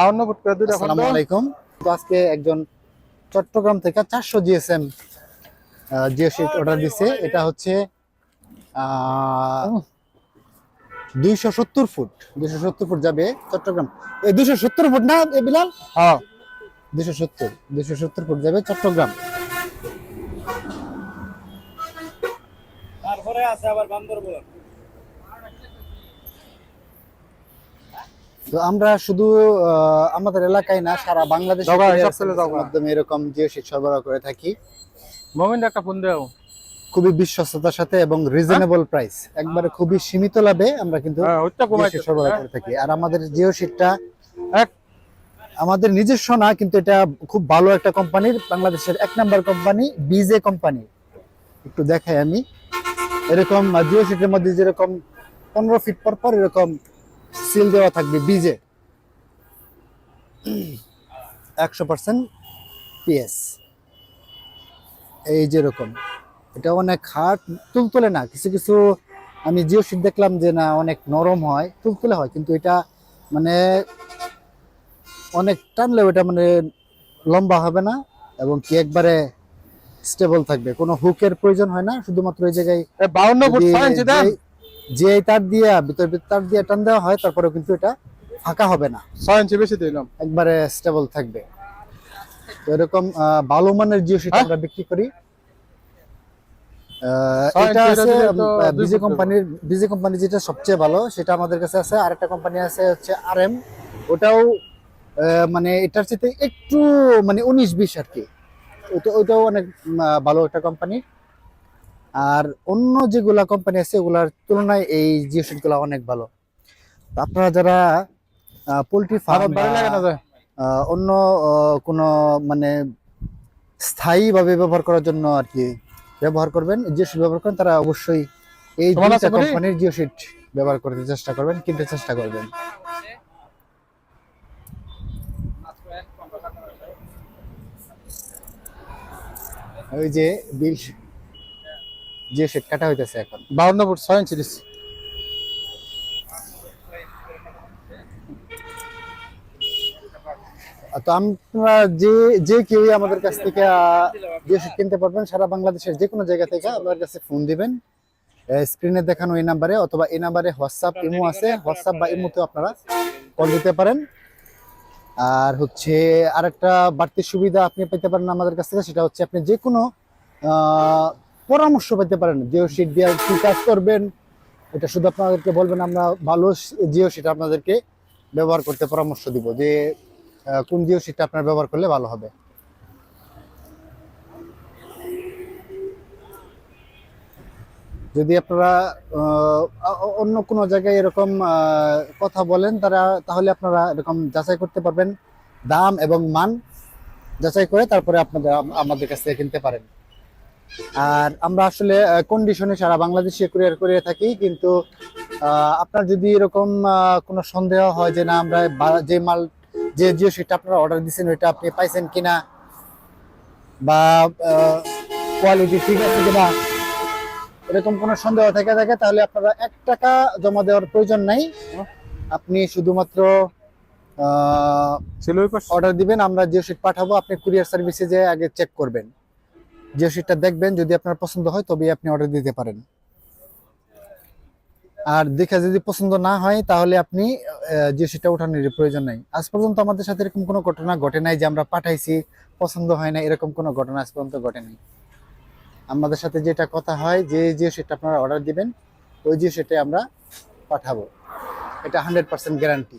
বাউন্ন ফুট করে দুইটা আসসালামু আলাইকুম। তো আজকে একজন চট্টগ্রাম থেকে চারশো জিএসএম জিও শিট অর্ডার দিছে। এটা হচ্ছে দুইশো সত্তর ফুট। দুইশো সত্তর ফুট যাবে চট্টগ্রাম। এই দুইশো সত্তর ফুট না এ বিলাল? হ্যাঁ। দুইশো সত্তর। দুইশো সত্তর ফুট যাবে চট্টগ্রাম। তারপরে আছে আবার বান্দরবন। তো আমরা শুধু আমাদের এলাকায় না সারা বাংলাদেশে। মাধ্যমে এরকম জিও শিট সরবরাহ করে থাকি। একটা ফোন দেও। খুবই বিশ্বস্ততার সাথে এবং রিজনেবল প্রাইস একবারে খুবই সীমিত লাভে আমরা কিন্তু হ্যাঁ সরবরাহ করে থাকি। আর আমাদের জিও শিটটা আমাদের নিজস্ব না কিন্তু এটা খুব ভালো একটা কোম্পানির বাংলাদেশের এক নাম্বার কোম্পানি বিজে কোম্পানি একটু দেখাই আমি। এরকম জিও শিটের মধ্যে যেরকম পনেরো ফিট পর পর এরকম সিল দেওয়া থাকবে বিজে। একশো পার্সেন্ট পিএস। এই যেরকম এটা অনেক হার্ড তুলতুলে না কিছু কিছু আমি জিও শিট দেখলাম যে না অনেক নরম হয় তুলতুলে হয় কিন্তু এটা মানে অনেক টানলে ওটা মানে লম্বা হবে না এবং কি একবারে স্টেবল থাকবে কোনো হুকের প্রয়োজন হয় না শুধুমাত্র এই জায়গায় বাউন্ন ফুট যে- তার দিয়ে ভিতর তার দিয়ে টান দেওয়া হয় তারপরেও কিন্তু এটা ফাঁকা হবে না। ছয় ইঞ্চি বেশি দিলাম। একবারে স্টেবল থাকবে। তো এরকম ভালো মানের জিও শিট হ্যাঁ? আমরা বিক্রি করি। এটা আছে বিজে কোম্পানির বিজে কোম্পানি যেটা সবচেয়ে ভালো সেটা আমাদের কাছে আছে। আরেকটা কোম্পানি আছে হচ্ছে আর এম ওটাও মানে এটার চেয়ে একটু মানে উনিশ বিশ আর কি। ওটা ওইটাও অনেক ভালো একটা কোম্পানি আর অন্য যেগুলা কোম্পানি আছে ওগুলার তুলনায় এই জিও শিটগুলো অনেক ভালো। আপনারা যারা পোলট্রি ফার্ম অন্য কোনো মানে স্থায়ীভাবে ব্যবহার করার জন্য আর কি ব্যবহার করবেন জিও শিট ব্যবহার করেন তারা অবশ্যই এই কোম্পানির জিও শিট ব্যবহার করতে চেষ্টা করবেন কিনতে চেষ্টা করবেন। ওই যে বিল জিও শিট কাটা হইতেছে এখন। বাউন্ন ফুট ছয় ইঞ্চি দিচ্ছি তো আমরা যে যে কেউ আমাদের কাছ থেকে শিট কিনতে পারবেন, সারা বাংলাদেশের যে কোনো জায়গা থেকে আমাদের কাছে ফোন দিবেন। স্ক্রিনে দেখানো এই নাম্বারে অথবা এই নাম্বারে হোয়াটসঅ্যাপ ইমো আছে। হোয়াটসঅ্যাপ বা ইমোতে আপনারা কল দিতে পারেন। আর হচ্ছে আরেকটা বাড়তি সুবিধা আপনি পেতে পারেন আমাদের কাছ থেকে, সেটা হচ্ছে আপনি যে কোনো পরামর্শ পেতে পারেন। জিও শিট দিয়ে কি কাজ করবেন। এটা শুধু আপনাদেরকে বলবেন, আমরা ভালো জিও শিট আপনাদেরকে ব্যবহার করতে পরামর্শ দিব যে কোন জিও শিটটা আপনার ব্যবহার করলে ভালো হবে। যদি আপনারা অন্য কোনো জায়গায় এরকম কথা বলেন, তারা, তাহলে আপনারা এরকম যাচাই করতে পারবেন। দাম এবং মান যাচাই করে তারপরে আপনাদের আমাদের কাছ থেকে কিনতে পারেন। আর আমরা আসলে কন্ডিশনে সারা বাংলাদেশে কুরিয়ার করে থাকি কিন্তু আপনার যদি এরকম কোনো সন্দেহ হয় যে না আমরা যে মাল যে জিও সেটা আপনারা অর্ডার দিচ্ছেন ওইটা আপনি পাইছেন কিনা বা কোয়ালিটি ঠিক আছে কিনা এরকম কোনো সন্দেহ থেকে থাকে তাহলে আপনারা এক টাকা জমা দেওয়ার প্রয়োজন নাই। আপনি শুধুমাত্র অর্ডার দিবেন আমরা জিও শিট পাঠাবো আপনি কুরিয়ার সার্ভিসে যে আগে চেক করবেন। জিও শিটটা দেখবেন, যদি আপনার পছন্দ হয় তবে আপনি অর্ডার দিতে পারেন। আর দেখে যদি পছন্দ না হয়, তাহলে আপনি জিও শিটটা ওঠানোর প্রয়োজন নাই। আজ পর্যন্ত আমাদের সাথে এরকম কোনো ঘটনা ঘটে নাই যে আমরা পাঠাইছি, পছন্দ হয় না, এরকম কোনো ঘটনা আজ পর্যন্ত ঘটে নাই। আমাদের সাথে যেটা কথা হয়, যে জিও শিটটা আপনারা অর্ডার দিবেন, ওই জিও শিটে আমরা পাঠাবো। এটা হান্ড্রেড পার্সেন্ট গ্যারান্টি